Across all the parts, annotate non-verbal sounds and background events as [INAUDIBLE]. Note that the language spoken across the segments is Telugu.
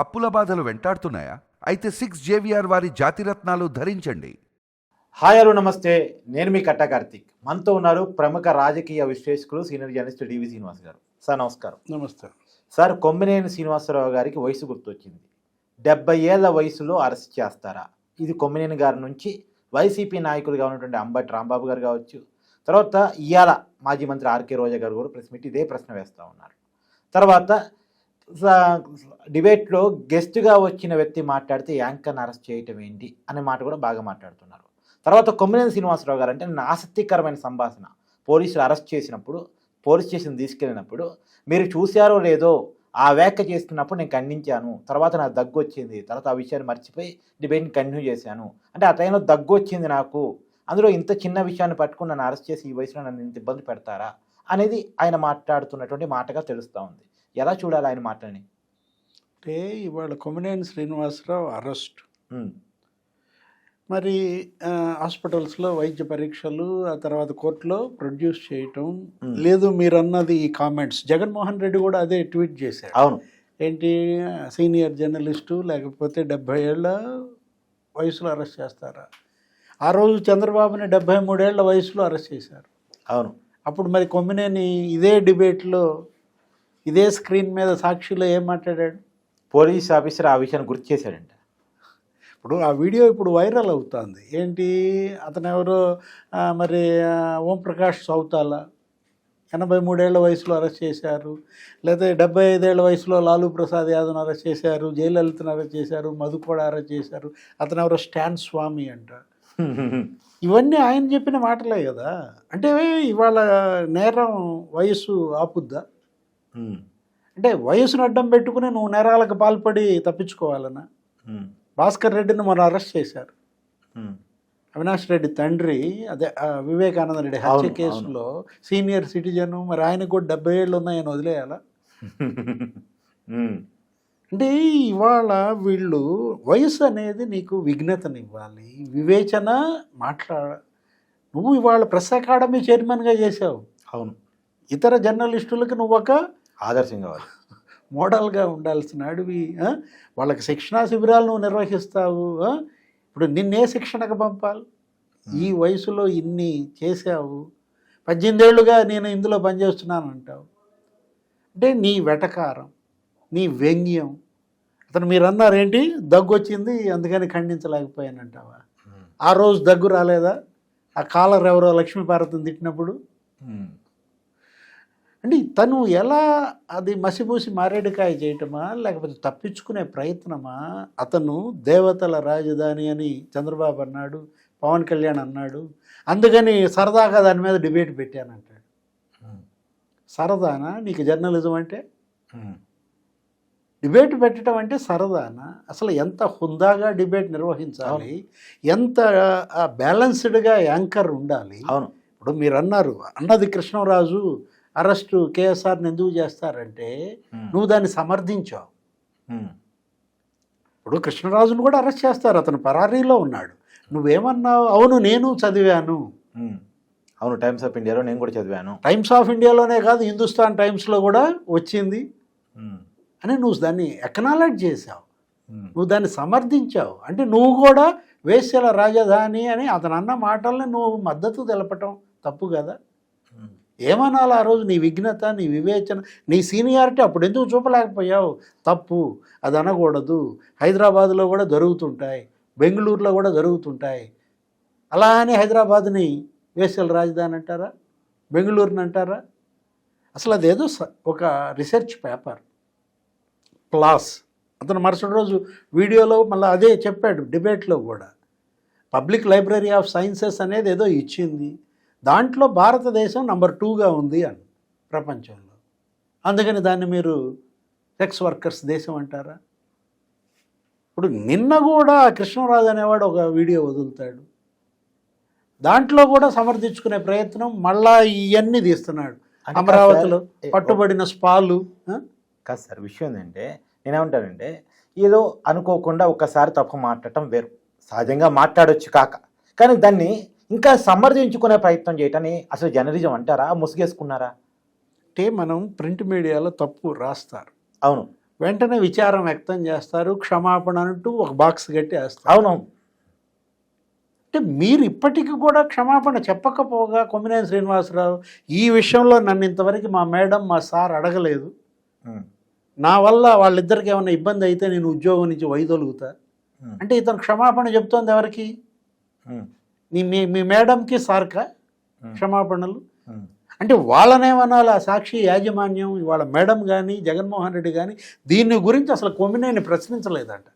అప్పుల బాధలు వెంటాడుతున్నాయా? అయితే సిక్స్ జేవిఆర్ వారి జాతిరత్నాలు ధరించండి. హాయ్ హలో నమస్తే. నేను మీ కట్ట కార్తిక్. మనతో ఉన్నారు ప్రముఖ రాజకీయ విశ్లేషకులు సీనియర్ జర్నలిస్ట్ డివి శ్రీనివాస్ గారు. సార్ నమస్కారం. నమస్తే. సార్ కొమ్మినేని శ్రీనివాసరావు గారికి వయసు గుర్తొచ్చింది. డెబ్బై ఏళ్ళ వయసులో అరెస్ట్ చేస్తారా? ఇది కొమ్మినేని గారి నుంచి వైసీపీ నాయకులుగా ఉన్నటువంటి అంబటి రాంబాబు గారు కావచ్చు. తర్వాత ఇయాల మాజీ మంత్రి ఆర్కే రోజా గారు కూడా ప్రెస్ మీట్ ఇదే ప్రశ్న వేస్తూ ఉన్నారు. తర్వాత డిబేట్లో గెస్ట్గా వచ్చిన వ్యక్తి మాట్లాడితే యాంకర్ని అరెస్ట్ చేయటం ఏంటి అనే మాట కూడా బాగా మాట్లాడుతున్నారు. తర్వాత కొమ్మినేని శ్రీనివాసరావు గారు అంటే నా ఆసక్తికరమైన సంభాషణ. పోలీసులు అరెస్ట్ చేసినప్పుడు పోలీస్ స్టేషన్ తీసుకెళ్ళినప్పుడు మీరు చూశారో లేదో ఆ వ్యాఖ్య చేస్తున్నప్పుడు నేను ఖండించాను. తర్వాత నాకు దగ్గు వచ్చింది. తర్వాత ఆ విషయాన్ని మర్చిపోయి డిబేట్ని కంటిన్యూ చేశాను. అంటే ఆ టైంలో దగ్గు వచ్చింది నాకు. అందులో ఇంత చిన్న విషయాన్ని పట్టుకుని నన్ను అరెస్ట్ చేసి ఈ వయసులో నన్ను ఇంత ఇబ్బంది పెడతారా? అనేది ఆయన మాట్లాడుతున్నటువంటి మాటగా తెలుస్తూ ఉంది. ఎలా చూడాలి ఆయన మాటని అంటే ఇవాళ కొమ్మనేని శ్రీనివాసరావు అరెస్ట్. మరి హాస్పిటల్స్లో వైద్య పరీక్షలు ఆ తర్వాత కోర్టులో ప్రొడ్యూస్ చేయటం. లేదు మీరు అన్నది ఈ కామెంట్స్. జగన్మోహన్ రెడ్డి కూడా అదే ట్వీట్ చేశారు. అవును. ఏంటి సీనియర్ జర్నలిస్టు లేకపోతే డెబ్భై ఏళ్ళ వయసులో అరెస్ట్ చేస్తారా? ఆ రోజు చంద్రబాబుని డెబ్భై మూడేళ్ళ వయసులో అరెస్ట్ చేశారు. అవును. అప్పుడు మరి కొమ్మినేని ఇదే డిబేట్లో ఇదే స్క్రీన్ మీద సాక్షిలో ఏం మాట్లాడాడు? పోలీస్ ఆఫీసర్ ఆ విషయాన్ని గుర్తు చేశాడంట. ఇప్పుడు ఆ వీడియో ఇప్పుడు వైరల్ అవుతుంది. ఏంటి? అతను ఎవరో? మరి ఓంప్రకాష్ చౌతాల ఎనభై మూడేళ్ళ వయసులో అరెస్ట్ చేశారు. లేదా డెబ్బై ఐదేళ్ళ వయసులో లాలూ ప్రసాద్ యాదవ్ను అరెస్ట్ చేశారు. జయలలితను అరెస్ట్ చేశారు. మధు కూడా అరెస్ట్ చేశారు. అతను ఎవరో? స్టాన్ స్వామి అంట. [LAUGHS] ఇవన్నీ ఆయన చెప్పిన మాటలే కదా. అంటే ఇవాళ నేరం వయసు ఆపుద్దా? అంటే వయసును అడ్డం పెట్టుకుని నువ్వు నేరాలకు పాల్పడి తప్పించుకోవాలనా భాస్కర్ రెడ్డిని మనం అరెస్ట్ చేశారు. అవినాష్ రెడ్డి తండ్రి అదే వివేకానంద రెడ్డి హత్య కేసులో సీనియర్ సిటిజన్ మరి ఆయనకు కూడా డెబ్బై ఏళ్ళు ఉన్నాయని వదిలేయాలా? [LAUGHS] అంటే ఇవాళ వీళ్ళు వయసు అనేది నీకు విఘ్నతనివ్వాలి వివేచన మాట్లాడ నువ్వు ఇవాళ ప్రెస్ అకాడమీ చైర్మన్గా చేసావు అవును. ఇతర జర్నలిస్టులకు నువ్వు ఒక ఆదర్శం కావాలి [LAUGHS] మోడల్గా ఉండాల్సిన అడివి? వాళ్ళకి శిక్షణా శిబిరాలు నువ్వు నిర్వహిస్తావు? ఇప్పుడు నిన్నే శిక్షణకు పంపాలి. ఈ వయసులో ఇన్ని చేసావు పద్దెనిమిదేళ్ళుగా నేను ఇందులో పనిచేస్తున్నాను అంటావు. అంటే నీ వెటకారం నీ వ్యంగ్యం. అతను మీరు అన్నారు ఏంటి? దగ్గు వచ్చింది అందుకని ఖండించలేకపోయానంటావా? ఆ రోజు దగ్గు రాలేదా? ఆ కాలర్ ఎవరో లక్ష్మీపార్వతిని తిట్టినప్పుడు? అంటే తను ఎలా అది మసిపూసి మారేడుకాయ చేయటమా లేకపోతే తప్పించుకునే ప్రయత్నమా? అతను దేవతల రాజధాని అని చంద్రబాబు అన్నాడు పవన్ కళ్యాణ్ అన్నాడు. అందుకని సరదాగా దాని మీద డిబేట్ పెట్టానంటాడు. ఉమ్, సరదానా? నీకు జర్నలిజం అంటే. డిబేట్ పెట్టడం అంటే సరదానా? అసలు ఎంత హుందాగా డిబేట్ నిర్వహించాలి? ఎంత బ్యాలెన్స్డ్గా యాంకర్ ఉండాలి? అవును. ఇప్పుడు మీరు అన్నారు అన్నది కృష్ణరాజు అరెస్టు కేఎస్ఆర్ని ఎందుకు చేస్తారంటే నువ్వు దాన్ని సమర్థించావు. ఇప్పుడు కృష్ణరాజును కూడా అరెస్ట్ చేస్తారు. అతను పరారీలో ఉన్నాడు. నువ్వేమన్నావు? అవును నేను చదివాను. అవును టైమ్స్ ఆఫ్ ఇండియాలో నేను కూడా చదివాను. టైమ్స్ ఆఫ్ ఇండియాలోనే కాదు హిందుస్థాన్ టైమ్స్లో కూడా వచ్చింది. అని నువ్వు దాన్ని ఎకనాలెడ్జ్ చేసావు నువ్వు దాన్ని సమర్థించావు. అంటే నువ్వు కూడా వేశ్యల రాజధాని అని అతను అన్న మాటల్ని నువ్వు మద్దతు తెలపటం తప్పు కదా. ఏమనాలి ఆ రోజు నీ విఘ్నత నీ వివేచన నీ సీనియారిటీ అప్పుడు ఎందుకు చూపలేకపోయావు? తప్పు. అది అనకూడదు. హైదరాబాద్లో కూడా జరుగుతుంటాయి. బెంగళూరులో కూడా జరుగుతుంటాయి. అలా అని హైదరాబాద్ని వేసల రాజధాని అంటారా? బెంగళూరుని అంటారా? అసలు అదేదో స- ఒక రీసెర్చ్ పేపర్. క్లాస్. అతను మరుసటి రోజు వీడియోలో మళ్ళీ అదే చెప్పాడు డిబేట్లో కూడా. పబ్లిక్ లైబ్రరీ ఆఫ్ సైన్సెస్ అనేది ఏదో ఇచ్చింది. దాంట్లో భారతదేశం నంబర్ టూగా ఉంది అని ప్రపంచంలో. అందుకని దాన్ని మీరు సెక్స్ వర్కర్స్ దేశం అంటారా? ఇప్పుడు నిన్న కూడా కృష్ణరాజు అనేవాడు ఒక వీడియో వదులుతాడు. దాంట్లో కూడా సమర్థించుకునే ప్రయత్నం మళ్ళా ఇవన్నీ తీస్తున్నాడు. అమరావతిలో పట్టుబడిన స్పాలు? కాదు సార్ విషయం ఏంటంటే నేనేమంటానంటే ఏదో అనుకోకుండా ఒకసారి తప్పు మాట్లాడటం వేరు. సహజంగా మాట్లాడొచ్చు కాక. కానీ దాన్ని ఇంకా సమర్థించుకునే ప్రయత్నం చేయటాన్ని అసలు జర్నలిజం అంటారా? ముసుగేసుకున్నారా? అంటే మనం ప్రింట్ మీడియాలో తప్పు రాస్తారు. అవును. వెంటనే విచారం వ్యక్తం చేస్తారు క్షమాపణ అంటూ ఒక బాక్స్ కట్టి వేస్తారు అవునవును అంటే మీరు ఇప్పటికీ కూడా క్షమాపణ చెప్పకపోగా కొమ్మినేని శ్రీనివాసరావు ఈ విషయంలో నన్ను ఇంతవరకు మా మేడం మా సార్ అడగలేదు. నా వల్ల వాళ్ళిద్దరికి ఏమైనా ఇబ్బంది అయితే నేను ఉద్యోగం నుంచి వైదొలుగుతా. అంటే ఇతను క్షమాపణ చెప్తోంది ఎవరికి? మీ మీ మేడంకి సార్కా? క్షమాపణలు. అంటే వాళ్ళనేమనాలి ఆ సాక్షి యాజమాన్యం ఇవాళ మేడం కానీ జగన్మోహన్ రెడ్డి కానీ దీని గురించి అసలు కొమ్మినేని ప్రశ్నించలేదట.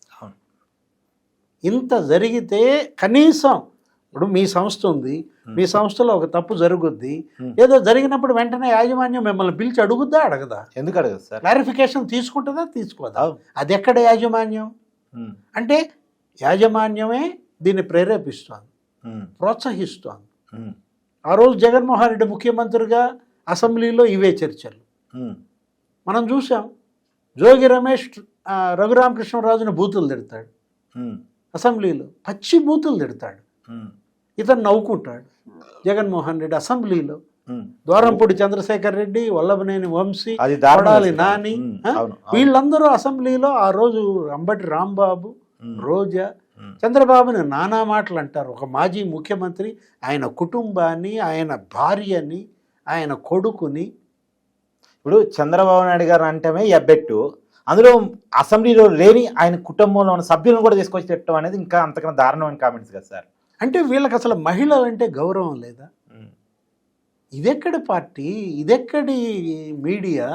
ఇంత జరిగితే కనీసం ఇప్పుడు మీ సంస్థ ఉంది మీ సంస్థలో ఒక తప్పు జరుగుద్ది. ఏదో జరిగినప్పుడు వెంటనే యాజమాన్యం మిమ్మల్ని పిలిచి అడుగుద్దా? అడగదా? ఎందుకు అడగదు సార్? క్లారిఫికేషన్ తీసుకుంటుందా? తీసుకోదా. అది ఎక్కడ యాజమాన్యం? అంటే యాజమాన్యమే దీన్ని ప్రేరేపిస్తోంది. ప్రోత్సహిస్తోంది. ఉమ్, ఆ రోజు జగన్మోహన్ రెడ్డి ముఖ్యమంత్రిగా అసెంబ్లీలో ఇవే చర్చలు. మనం చూసాం జోగి రమేష్ రఘురామకృష్ణరాజుని బూతులు తిడతాడు. అసెంబ్లీలో పచ్చి బూతులు తిడతాడు. ఇతను నవ్వుకుంటాడు. జగన్మోహన్ రెడ్డి అసెంబ్లీలో ఉమ్. దోరంపూడి చంద్రశేఖర్ రెడ్డి వల్లభనేని వంశీ కొడాలి సార్. నాని. వీళ్ళందరూ అసెంబ్లీలో ఆ రోజు అంబటి రాంబాబు రోజా చంద్రబాబుని నానా మాటలు అంటారు. ఒక మాజీ ముఖ్యమంత్రి ఆయన కుటుంబాన్ని ఆయన భార్యని ఆయన కొడుకుని. ఇప్పుడు చంద్రబాబు నాయుడు గారు అంటమే ఎబ్బెట్టు అందులో అసెంబ్లీలో లేని ఆయన కుటుంబంలో ఉన్న సభ్యులను కూడా తీసుకొచ్చి తిట్టడం అనేది ఇంకా అంతకన్నా దారుణమైన కామెంట్స్ కదా సార్. అంటే వీళ్ళకి అసలు మహిళలంటే గౌరవం లేదా? ఇదెక్కడి పార్టీ? ఇదెక్కడి మీడియా?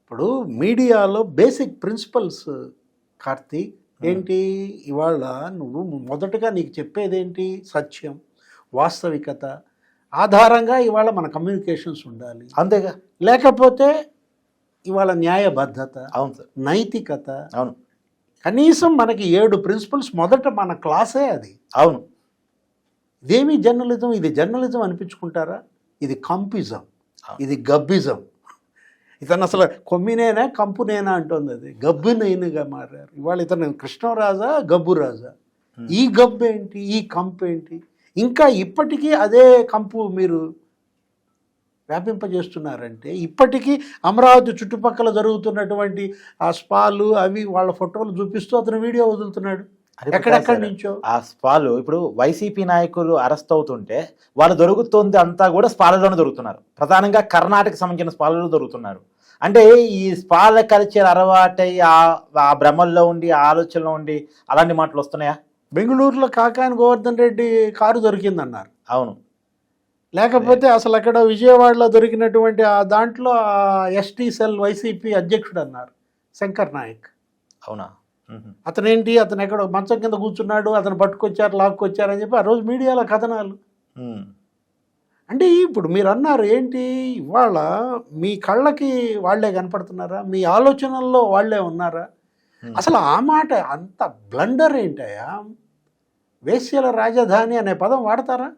ఇప్పుడు మీడియాలో బేసిక్ ప్రిన్సిపల్స్ కార్తీక్ ఏంటి? ఇవాళ నువ్వు మొదటగా నీకు చెప్పేదేంటి? సత్యం వాస్తవికత ఆధారంగా ఇవాళ మన కమ్యూనికేషన్స్ ఉండాలి. అంతేగా. లేకపోతే ఇవాళ న్యాయబద్ధత అవును సార్. నైతికత అవును. కనీసం మనకి ఏడు ప్రిన్సిపల్స్ మొదట మన క్లాసే అది. అవును. ఇదేమి జర్నలిజం? ఇది జర్నలిజం అనిపించుకుంటారా? ఇది కంపిజం. ఇది గబ్బిజం. ఇతను అసలు కొమ్మినేనా కంపునేనా అంటుంది అది. గబ్బునైనగా మారారు. ఇవాళ ఇతను కృష్ణరాజా గబ్బు రాజా. ఈ గబ్బు ఏంటి? ఈ కంపు ఏంటి? ఇంకా ఇప్పటికీ అదే కంపు మీరు వ్యాపింపజేస్తున్నారంటే ఇప్పటికీ అమరావతి చుట్టుపక్కల జరుగుతున్నటువంటి ఆ స్పాలు అవి వాళ్ళ ఫోటోలు చూపిస్తూ అతను వీడియో వదులుతున్నాడు. ఎక్కడెక్కడి. నుంచో? ఆ స్పాలు ఇప్పుడు వైసీపీ నాయకులు అరెస్ట్ అవుతుంటే వాళ్ళు దొరుకుతుంది అంతా కూడా స్పాలలోనే దొరుకుతున్నారు. ప్రధానంగా కర్ణాటక సంబంధించిన స్పాలలో దొరుకుతున్నారు. అంటే ఈ స్పాల కల్చర్ అలవాటై ఆ భ్రమల్లో ఉండి ఆ ఆలోచనలో ఉండి అలాంటి మాటలు వస్తున్నాయా? బెంగళూరులో కాకాని గోవర్ధన్ రెడ్డి కారు దొరికిందన్నారు. అవును. లేకపోతే అసలు అక్కడ విజయవాడలో దొరికినటువంటి ఆ దాంట్లో ఎస్టీ సెల్ వైసీపీ అధ్యక్షుడు అన్నారు శంకర్ నాయక్. అవునా. అతనేంటి? అతను ఎక్కడో మంచం కింద కూర్చున్నాడు అతను పట్టుకొచ్చారు లాక్కొచ్చారు అని చెప్పి ఆ రోజు మీడియాలో కథనాలు. అంటే ఇప్పుడు మీరు అన్నారు ఏంటి? ఇవాళ మీ కళ్ళకి వాళ్ళే కనపడుతున్నారా? మీ ఆలోచనల్లో వాళ్ళే ఉన్నారా. అసలు ఆ మాట అంత బ్లండర్ ఏంటయ్యా? వేశ్యల రాజధాని అనే పదం వాడతారా.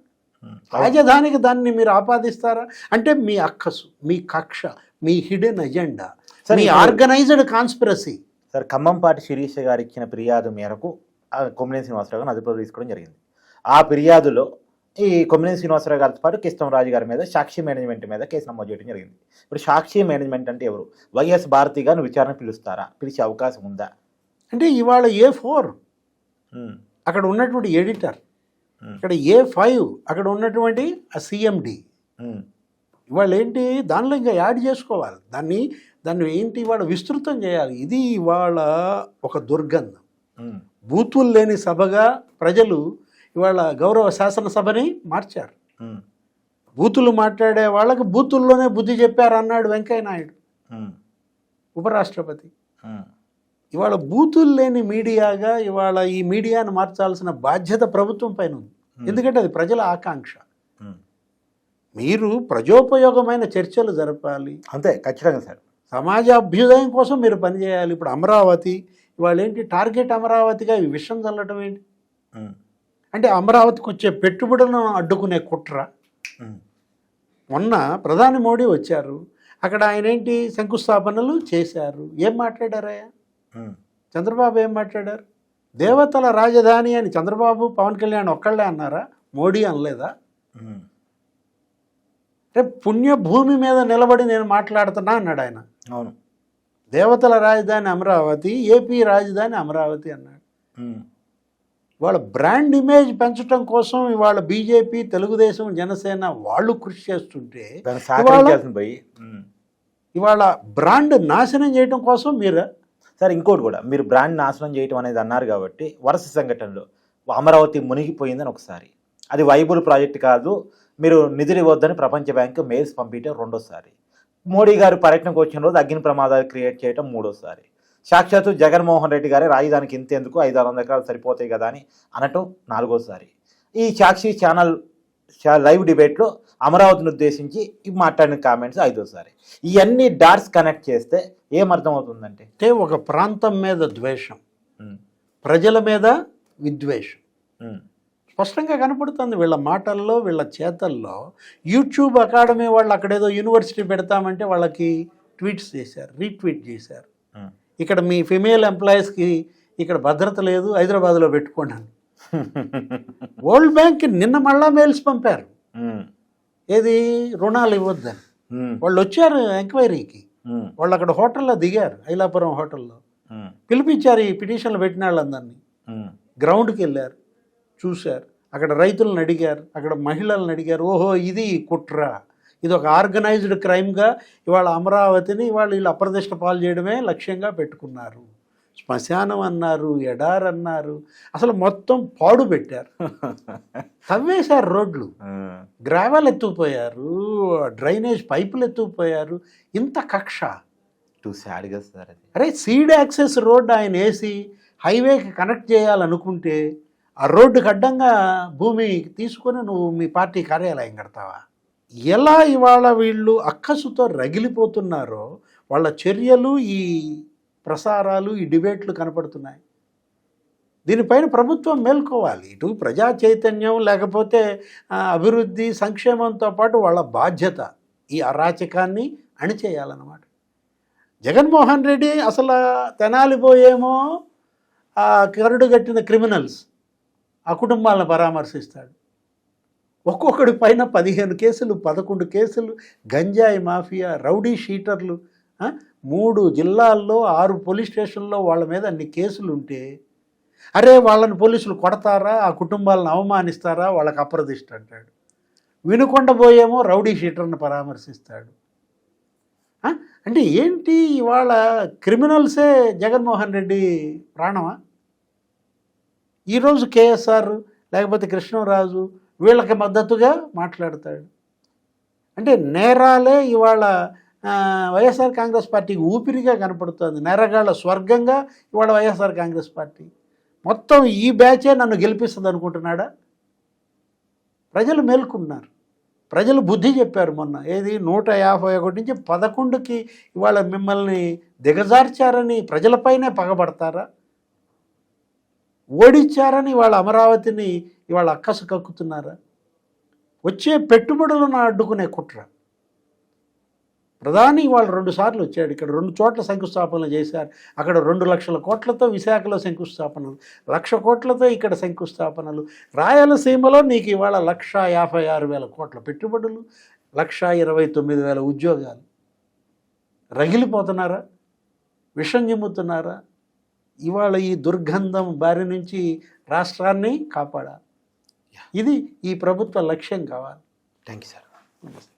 రాజధానికి దాన్ని మీరు ఆపాదిస్తారా? అంటే మీ అక్కసు మీ కక్ష మీ హిడెన్ ఎజెండా సరే, మీ organised conspiracy. Sir Khammampati Sirisha garu ఇచ్చిన ఫిర్యాదు మేరకు ఆ కొమ్మినేని శ్రీనివాసరావు గారిని అదుపులో తీసుకోవడం జరిగింది. ఆ ఫిర్యాదులో ఈ కొమ్మినేని శ్రీనివాసరావు గారితో పాటు కిస్తం రాజు గారి మీద సాక్షి మేనేజ్మెంట్ మీద కేసు నమోదు చేయడం జరిగింది. ఇప్పుడు సాక్షి మేనేజ్మెంట్ అంటే ఎవరు? వైఎస్ భారతి గారిని విచారణ పిలుస్తారా? పిలిచే అవకాశం ఉందా? అంటే ఇవాళ ఏ ఫోర్ అక్కడ ఉన్నటువంటి ఎడిటర్ ఇక్కడ ఏ ఫైవ్ అక్కడ ఉన్నటువంటి ఆ సిఎండి ఇవాళ ఏంటి దానిలో ఇంకా యాడ్ చేసుకోవాలి. దాన్ని దాన్ని ఏంటి ఇవాళ విస్తృతం చేయాలి. ఇది ఇవాళ ఒక దుర్గంధం. బూతులు లేని సభగా ప్రజలు ఇవాళ గౌరవ శాసనసభని మార్చారు. బూతులు మాట్లాడే వాళ్ళకి బూతుల్లోనే బుద్ధి చెప్పారు అన్నాడు వెంకయ్య నాయుడు ఉపరాష్ట్రపతి. ఇవాళ బూతులు లేని మీడియాగా ఇవాళ ఈ మీడియాను మార్చాల్సిన బాధ్యత ప్రభుత్వం పైన ఉంది. ఎందుకంటే అది ప్రజల ఆకాంక్ష. మీరు ప్రజోపయోగమైన చర్చలు జరపాలి. అంతే ఖచ్చితంగా సార్. సమాజ అభ్యుదయం కోసం మీరు పనిచేయాలి. ఇప్పుడు అమరావతి ఇవాళ ఏంటి టార్గెట్ అమరావతిగా ఈ విషయం చల్లటం ఏంటి? అంటే అమరావతికి వచ్చే పెట్టుబడులను అడ్డుకునే కుట్ర. మొన్న ప్రధాని మోడీ వచ్చారు. అక్కడ ఆయన ఏంటి? శంకుస్థాపనలు చేశారు. ఏం మాట్లాడారయ్యా చంద్రబాబు ఏం మాట్లాడారు? దేవతల రాజధాని అని చంద్రబాబు పవన్ కళ్యాణ్ ఒక్కళ్ళే అన్నారా? మోడీ అనలేదా? రేపు పుణ్యభూమి మీద నిలబడి నేను మాట్లాడుతున్నా అన్నాడు ఆయన. అవును. దేవతల రాజధాని అమరావతి ఏపీ రాజధాని అమరావతి అన్నాడు. వాళ్ళ బ్రాండ్ ఇమేజ్ పెంచడం కోసం ఇవాళ బీజేపీ తెలుగుదేశం జనసేన వాళ్ళు కృషి చేస్తుంటే. ఇవాళ బ్రాండ్ నాశనం చేయడం కోసం మీరు సరే ఇంకోటి కూడా మీరు బ్రాండ్ నాశనం చేయటం అనేది అన్నారు కాబట్టి వరుస సంఘటనలు అమరావతి మునిగిపోయిందని ఒకసారి. అది వైబుల్ ప్రాజెక్ట్ కాదు మీరు నిధులు ఇవ్వద్దని ప్రపంచ బ్యాంకు మెయిల్స్ పంపించడం రెండోసారి. మోడీ గారు పర్యటనకు వచ్చిన రోజు అగ్ని ప్రమాదాలు క్రియేట్ చేయడం మూడోసారి. సాక్షాత్తు జగన్మోహన్ రెడ్డి గారే రాజధానికి ఇంతేందుకు ఐదు ఆరు వందల ఎకరాలు సరిపోతాయి కదా అని అనటం నాలుగోసారి. ఈ సాక్షి ఛానల్ లైవ్ డిబేట్లో అమరావతిని ఉద్దేశించి మాట్లాడిన కామెంట్స్ ఐదోసారి. ఇవన్నీ డాట్స్ కనెక్ట్ చేస్తే ఏమర్థం అవుతుందంటే అంటే ఒక ప్రాంతం మీద ద్వేషం ప్రజల మీద విద్వేషం. స్పష్టంగా కనపడుతుంది వీళ్ళ మాటల్లో వీళ్ళ చేతల్లో. యూట్యూబ్ అకాడమీ వాళ్ళు అక్కడేదో యూనివర్సిటీ పెడతామంటే వాళ్ళకి ట్వీట్స్ చేశారు రీట్వీట్ చేశారు. ఇక్కడ మీ ఫిమేల్ ఎంప్లాయీస్కి ఇక్కడ భద్రత లేదు హైదరాబాద్లో పెట్టుకోండి అని. [LAUGHS] వరల్డ్ బ్యాంక్ నిన్న మళ్ళా మెయిల్స్ పంపారు. ఏది? రుణాలు ఇవ్వద్దని. వాళ్ళు వచ్చారు ఎంక్వైరీకి. వాళ్ళు అక్కడ హోటల్లో దిగారు ఐలాపురం హోటల్లో. పిలిపించారు ఈ పిటిషన్లు పెట్టిన వాళ్ళందరినీ. గ్రౌండ్కి వెళ్ళారు చూశారు. అక్కడ రైతులను అడిగారు అక్కడ మహిళలను అడిగారు ఓహో ఇది కుట్ర. ఇది ఒక ఆర్గనైజ్డ్ క్రైమ్గా ఇవాళ అమరావతిని ఇవాళ వీళ్ళు అప్రదిష్ట పాలు చేయడమే లక్ష్యంగా పెట్టుకున్నారు. శ్మశానం అన్నారు ఎడార్ అన్నారు అసలు మొత్తం పాడు పెట్టారు. [LAUGHS] తవ్వేశారు రోడ్లు. గ్రావెల్ ఎత్తుకుపోయారు డ్రైనేజ్ పైపులు ఎత్తుకుపోయారు. ఇంత కక్ష. టూ సాడ్గా సార్ అది. అరే సీడ్ యాక్సెస్ రోడ్ ఆయన వేసి హైవేకి కనెక్ట్ చేయాలనుకుంటే ఆ రోడ్డుకి అడ్డంగా భూమి తీసుకొని నువ్వు మీ పార్టీ కార్యాలయం కడతావా? ఎలా ఇవాళ వీళ్ళు అక్కసుతో రగిలిపోతున్నారో వాళ్ళ చర్యలు ఈ ప్రసారాలు ఈ డిబేట్లు కనపడుతున్నాయి. దీనిపైన ప్రభుత్వం మేల్కోవాలి. ఇటు ప్రజా చైతన్యం లేకపోతే అభివృద్ధి సంక్షేమంతో పాటు వాళ్ళ బాధ్యత ఈ అరాచకాన్ని అణిచేయాలన్నమాట. జగన్మోహన్ రెడ్డి అసలు తెనాలిపోయేమో కరుడుగట్టిన కరుడు కట్టిన క్రిమినల్స్ ఆ కుటుంబాలను పరామర్శిస్తాడు. ఒక్కొక్కడి పైన పదిహేను కేసులు పదకొండు కేసులు గంజాయి మాఫియా రౌడీ షీటర్లు మూడు జిల్లాల్లో ఆరు పోలీస్ స్టేషన్లో వాళ్ళ మీద అన్ని కేసులు ఉంటే అరే వాళ్ళని పోలీసులు కొడతారా? ఆ కుటుంబాలను అవమానిస్తారా? వాళ్ళకి అప్రదిష్ట అంటాడు. వినుకొండ పోయేమో రౌడీ షీటర్ని పరామర్శిస్తాడు. అంటే ఏంటి ఇవాళ క్రిమినల్సే జగన్మోహన్ రెడ్డి ప్రాణమా? ఈరోజు కేఎస్ఆర్ లేకపోతే కృష్ణరాజు వీళ్ళకి మద్దతుగా మాట్లాడతాడు. అంటే నేరాలే ఇవాళ వైఎస్ఆర్ కాంగ్రెస్ పార్టీకి ఊపిరిగా కనపడుతుంది. నేరగాళ్ళ స్వర్గంగా ఇవాళ వైఎస్ఆర్ కాంగ్రెస్ పార్టీ. మొత్తం ఈ బ్యాచే నన్ను గెలిపిస్తుంది అనుకుంటున్నాడా? ప్రజలు మేల్కున్నారు. ప్రజలు బుద్ధి చెప్పారు మొన్న. ఏది? నూట యాభై ఒకటి నుంచి పదకొండుకి ఇవాళ మిమ్మల్ని దిగజార్చారని ప్రజలపైనే పగబడతారా? ఓడించారని వాళ్ళ అమరావతిని ఇవాళ అక్కసు కక్కుతున్నారా వచ్చే పెట్టుబడులను అడ్డుకునే కుట్ర. ప్రధాని ఇవాళ రెండుసార్లు వచ్చాడు. ఇక్కడ రెండు చోట్ల శంకుస్థాపనలు చేశారు. అక్కడ రెండు లక్షల కోట్లతో విశాఖలో శంకుస్థాపనలు లక్ష కోట్లతో ఇక్కడ శంకుస్థాపనలు. రాయలసీమలో నీకు ఇవాళ లక్ష యాభై ఆరు వేల కోట్ల పెట్టుబడులు లక్ష ఇరవై తొమ్మిది వేల ఉద్యోగాలు. రగిలిపోతున్నారా? విషం చిమ్ముతున్నారా? ఇవాళ ఈ దుర్గంధం బారి నుంచి రాష్ట్రాన్ని కాపాడాలి. ఇది ఈ ప్రభుత్వ లక్ష్యం కావాలి. థ్యాంక్ యూ సార్ నమస్తే